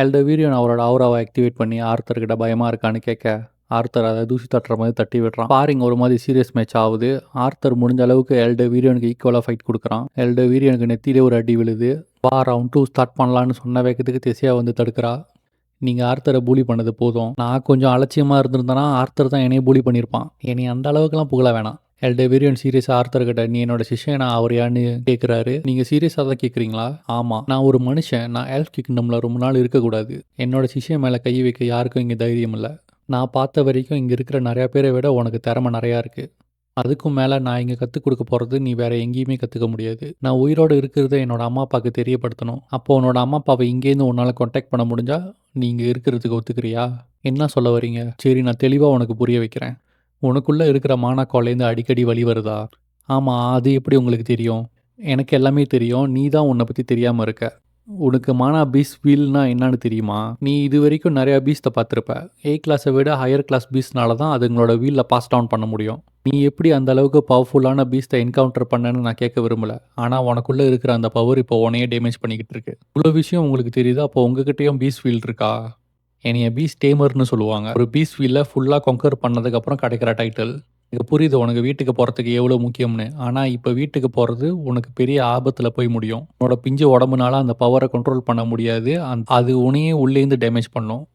எல்டர்வீரியன் அவரோட ஆவராவை ஆக்டிவேட் பண்ணி ஆர்த்தர்கிட்ட பயமாக இருக்கான்னு கேட்க ஆர்த்தர் அதை தூசி தட்டுற மாதிரி தட்டி விடுறான். பாரிங் ஒரு மாதிரி சீரியஸ் மேட்ச் ஆகுது. ஆர்த்தர் முடிஞ்ச அளவுக்கு எல்டர் வீரியனுக்கு ஈக்குவலாக ஃபைட் கொடுக்குறான். எல்டர் வீரியனுக்கு நெத்தியிலே ஒரு அடி விழுது. வா ரவுண்ட் டூ ஸ்டார்ட் பண்ணலான்னு சொன்ன வேகத்துக்கு திசையாக வந்து தடுக்கிறா. நீங்கள் ஆர்த்தரை பூலி பண்ணது போதும். நான் கொஞ்சம் அலட்சியமாக இருந்திருந்தேன்னா ஆர்த்தர் தான் என்னைய பூலி பண்ணியிருப்பான். என்னை அந்த அளவுக்குலாம் புகழ வேணாம். எல்டே வீரியன் சீரியஸாக ஆர்த்தர் கிட்ட நீ என்னோட சிஷ்யனா அவரையான்னு கேட்குறாரு நீங்கள் சீரியஸாக தான் கேட்குறீங்களா ஆமாம் நான் ஒரு மனுஷன். நான் எல்ஃப் கிங்டமில் ரொம்ப நாள் இருக்கக்கூடாது. என்னோட சிஷ்யம் மேலே கை வைக்க யாருக்கும் இங்கே தைரியம் இல்லை. நான் பார்த்த வரைக்கும் இங்கே இருக்கிற நிறையா பேரை விட உனக்கு திறமை நிறையா இருக்குது அதுக்கும் மேலே நான் இங்கே கற்றுக் கொடுக்க போகிறது நீ வேற எங்கேயுமே கற்றுக்க முடியாது. நான் உயிரோடு இருக்கிறத என்னோட அம்மா அப்பாவுக்கு தெரியப்படுத்தணும். அப்போ உன்னோட அம்மா அப்பாவை இங்கேருந்து உன்னால் காண்டாக்ட் பண்ண முடிஞ்சா நீ இங்கே இருக்கிறதுக்கு ஒத்துக்கிறியா? என்ன சொல்ல வரீங்க? சரி நான் தெளிவாக உனக்கு புரிய வைக்கிறேன். உனக்குள்ளே இருக்கிற மானாக்கோலேருந்து அடிக்கடி வழி வருதா? ஆமாம் அது எப்படி உங்களுக்கு தெரியும்? எனக்கு எல்லாமே தெரியும். நீ தான் உன்னை பற்றி தெரியாமல் இருக்க. உனக்கு மானா பீஸ் வீல்னா என்னன்னு தெரியுமா? நீ இது வரைக்கும் நிறையா பீஸ்த்தை பார்த்துருப்ப. ஏ கிளாஸை விட ஹையர் கிளாஸ் பீஸ்னால தான் அதுங்களோட வீலில் பாஸ் டவுன் பண்ண முடியும். நீ எப்படி அந்த அளவுக்கு பவர்ஃபுல்லான பீஸ்த்தை என்கவுண்டர் பண்ணேன்னு நான் கேட்க விரும்பல. ஆனால் உனக்குள்ளே இருக்கிற அந்த பவர் இப்போ உனையே டேமேஜ் பண்ணிக்கிட்டு இருக்கு. இவ்வளோ விஷயம் உங்களுக்கு தெரியுது? அப்போ உங்ககிட்டயும் பீஸ் வீல் இருக்கா? என்னைய பீஸ் டேமர்னு சொல்லுவாங்க. ஒரு பீஸ் வீலில் ஃபுல்லாக கொங்கர் பண்ணதுக்கப்புறம் கிடைக்கிற டைட்டில் எனக்கு புரியுது உனக்கு வீட்டுக்கு போகிறதுக்கு எவ்வளோ முக்கியம்னு. ஆனால் இப்போ வீட்டுக்கு போகிறது உனக்கு பெரிய ஆபத்தில் போய் முடியும். உன்னோட பிஞ்சு உடம்புனால அந்த பவரை கண்ட்ரோல் பண்ண முடியாது. அந் அது உனையே உள்ளேருந்து டேமேஜ் பண்ணும்.